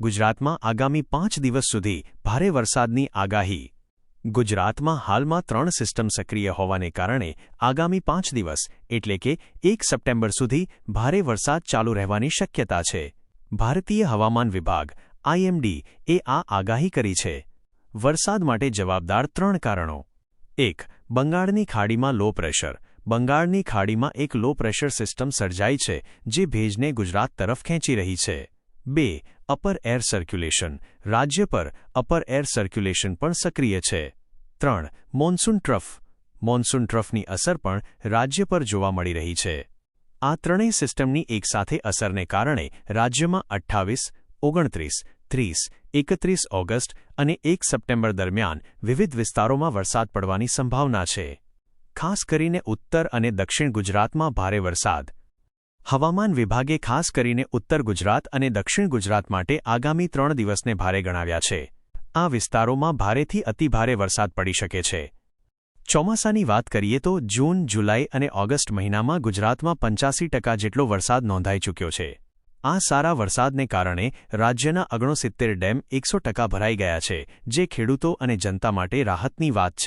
ગુજરાતમાં આગામી પાંચ દિવસ સુધી ભારે વરસાદની આગાહી. ગુજરાતમાં હાલમાં ત્રણ સિસ્ટમ સક્રિય હોવાને કારણે આગામી પાંચ દિવસ એટલે કે એક સપ્ટેમ્બર સુધી ભારે વરસાદ ચાલુ રહેવાની શક્યતા છે. ભારતીય હવામાન વિભાગ આઈએમડી એ આ આગાહી કરી છે. વરસાદ માટે જવાબદાર ત્રણ કારણો. એક, બંગાળની ખાડીમાં લો પ્રેશર. બંગાળની ખાડીમાં એક લો પ્રેશર સિસ્ટમ સર્જાઈ છે, જે ભેજને ગુજરાત તરફ ખેંચી રહી છે. બે અપર એર સર્ક્યુલેશન રાજ્ય પર અપર એર સર્ક્યુલેશન પણ સક્રિય છે. ત્રણ મોન્સૂન ટ્રફ મોન્સૂન ટ્રફની અસર પણ રાજ્ય પર જોવા મળી રહી છે. આ ત્રણેય સિસ્ટમની એકસાથે અસરને કારણે રાજ્યમાં અઠ્ઠાવીસ, ઓગણત્રીસ, ત્રીસ, એકત્રીસ ઓગસ્ટ અને એક સપ્ટેમ્બર દરમિયાન વિવિધ વિસ્તારોમાં વરસાદ પડવાની સંભાવના છે. ખાસ કરીને ઉત્તર અને દક્ષિણ ગુજરાતમાં ભારે વરસાદ. હવામાન વિભાગે ખાસ કરીને ઉત્તર ગુજરાત અને દક્ષિણ ગુજરાત માટે આગામી ત્રણ દિવસને ભારે ગણાવ્યા છે. આ વિસ્તારોમાં ભારેથી અતિભારે વરસાદ પડી શકે છે. ચોમાસાની વાત કરીએ તો જૂન, જુલાઈ અને ઓગસ્ટ મહિનામાં ગુજરાતમાં પંચાસી ટકા જેટલો વરસાદ નોંધાઈ ચૂક્યો છે. આ સારા વરસાદને કારણે રાજ્યના અગણોસિત્તેર ડેમ એકસો ટકા ભરાઈ ગયા છે, જે ખેડૂતો અને જનતા માટે રાહતની વાત છે.